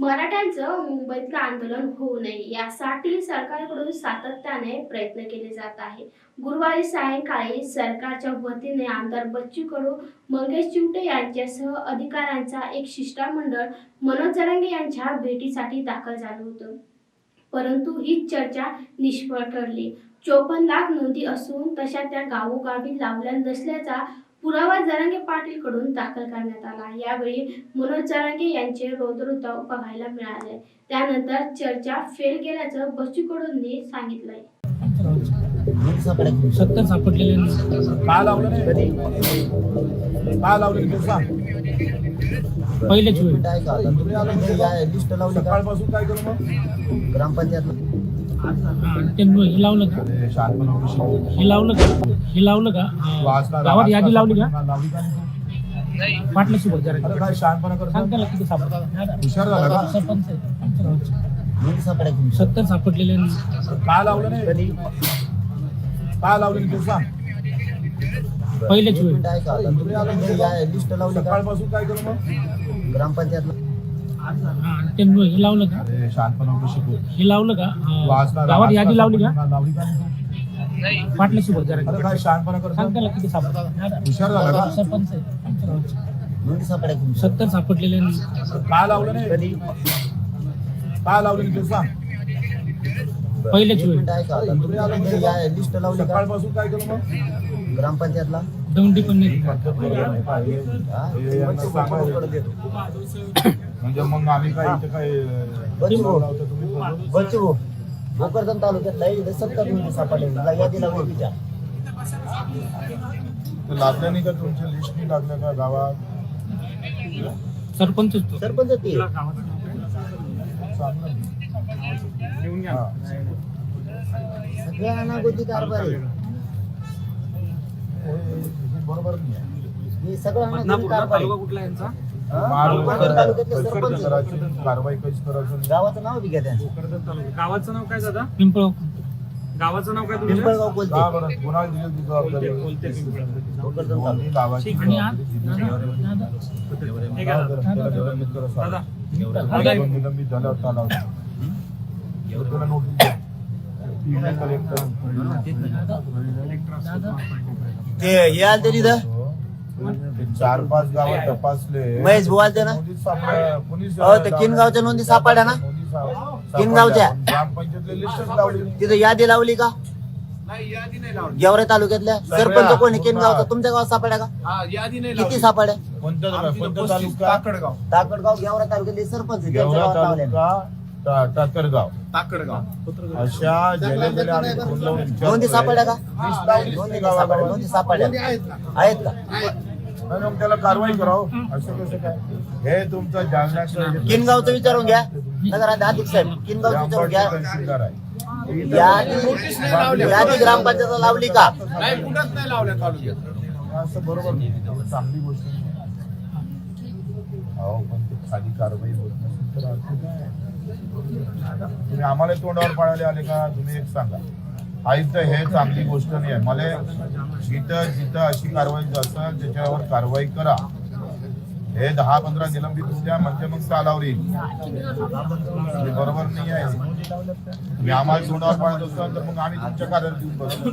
मराठ्यांचं मुंबईतलं आंदोलन होऊ नये. यासाठी सरकारकडून सातत्याने प्रयत्न केले जात आहे गुरुवारी सायंकाळी सरकारच्या वतीने आमदार बच्चू कडू मंगेश चिवटे यांच्यासह अधिकाऱ्यांचा एक शिष्टमंडळ मनोज जरांगे यांच्या भेटीसाठी दाखल झालं होतं. परंतु ही चर्चा निष्फळ ठरली. चोपन्न लाख नोंदी असून तशा त्या गावोगावी लावल्या नसल्याचा पुरावा जरांगे पाटील कडून दाखल करण्यात आला. यावेळी मनोज जरांगे यांचे रौद्रोद्धाव बघायला मिळाले. त्यानंतर चर्चा फेल गेल्याचं बच्चू कडूंनी सांगितलंय. सत्तर सापडलेले. काय लावलं नाही काय लावलं पहिलेच वेळ. लिस्ट लावली सकाळपासून काय करू मग? ग्रामपंचायत ते हे लावलं का. हे लावलं का हे लावलं का गावात यादी लावली का? पाटलं सोबत जरा सांग त्याला किती सापडतात सरपंच आहे, सत्तर सापडलेले. काय लावलं नाही काय लावलं तू सांग पहिलेच वेळ लिस्ट लावली सकाळपासून काय करू मग ग्रामपंचायत हा, ते हे लावलं का? अरे शिकू. हे लावलं का? वाचला- गावात वाचला- यादी लावली का? लावली का? नाही. जरा काय करतो? किती सापडतात हुशार झाला का? सरपंच आहे, सत्तर सापडलेले नाही. काय लावलं नाही? काय लावलं तू सांग पहिलेच वेळ. का लिस्ट लावली का? सकाळपासून काय करू मग? ग्रामपंचायतला? दौंडी पण नाही. हा? हे यांना सांगा. म्हणजे मग आम्ही काय इथे काय भाऊ, भोकरदन तालुक्यात सत्तर सापडले. लागल्या नाही का तुमच्या लिस्ट नाही लागल्या का गावात? सरपंच सरपंच ते. सगळ्या अनागोती कारभार. आहे बरोबर नाही. हे सगळं कारभार. कुठला यांचा? हा? कारवाई कशी करायची? गावाचं नाव बी घ्या त्यांचं. गावाचं नाव काय दादा? पिंपळ गावाचं नाव काय तुमच्या पिंपळगाव बोलते का बरं. दिली गावाची आणि आज. हे घ्या. दादा. दादा. निलंबित झाल्यावर त्याला त्याला नोटीस द्या. email collector. ते हे आलते तिथं? ते चार पाच गावात तपासले. महेश आलते ना? हो ते किनगावच्या नोंदी सापडल्या ना? किनगावच्या? ग्रामपंचायतले लावली. नाही. तिथं यादी लावली का? गेवरे तालुक्यातल्या सरपंच कोणी किनगावचा? तुमच्या गावात सापड्या का? किती सापड्या तालुका- तालुका टाकडगाव गेवरा तालुक्यातले सरपंच त्यांच्या गेवरा गावात लावल्या तालुका टा- टाकरगाव अशा गेल्या गेल्या आम्ही फोन लावून विचारतोय. नोंदी सापडल्या का? लिस्ट लावली नोंदी नाही सापडल्या. नोंदी सापडल्या. आहेत का? नाही, मग त्याला कारवाई करावं. असं कसं काय? हे तुमचं जालन्याचं किनगावचं विचारून घ्या. नगर अधिक साहेब किनगावचं विचारून घ्या. यादी यादी ग्रामपंचायत लावली का? असं बरोबर नाही. चांगली गोष्ट नाही. अहो पण ते खाली कारवाई होत नसेल तर अर्थ काय? तुम्ही आम्हाला तोंडावर पाळायला आले का? तुम्ही एक सांगा. आयुक्त हे चांगली गोष्ट नाही आहे. मला जिथं जिथं अशी कारवाई असेल त्याच्यावर कारवाई करा. हे दहा पंधरा निलंबित होऊ म्हणजे मग चालावर येईल. हे बरोबर नाही आहे. तुम्ही आम्हाला तोंडावर पाळत असाल तर मग आम्ही तुमच्या कार्यालयात देऊन बसू.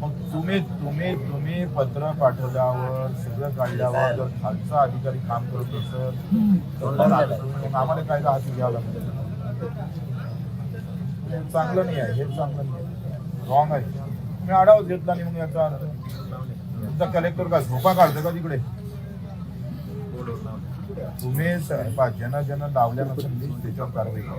मग तुम्ही तुम्ही तुम्ही पत्र पाठवल्यावर सगळं काढल्यावर जर खालचा अधिकारी काम करत असेल तर मग आम्हाला काय हाती घ्यावं लागतं हे चांगलं नाही आहे हे चांगलं नाही रॉंग आहे. तुम्ही आढावाच घेतला नाही मग याचा तुमचा कलेक्टर का झोपा काढतो का तिकडे? तुम्ही ज्यांना ज्यांना लावल्या नसेल त्याच्यावर कारवाई करा.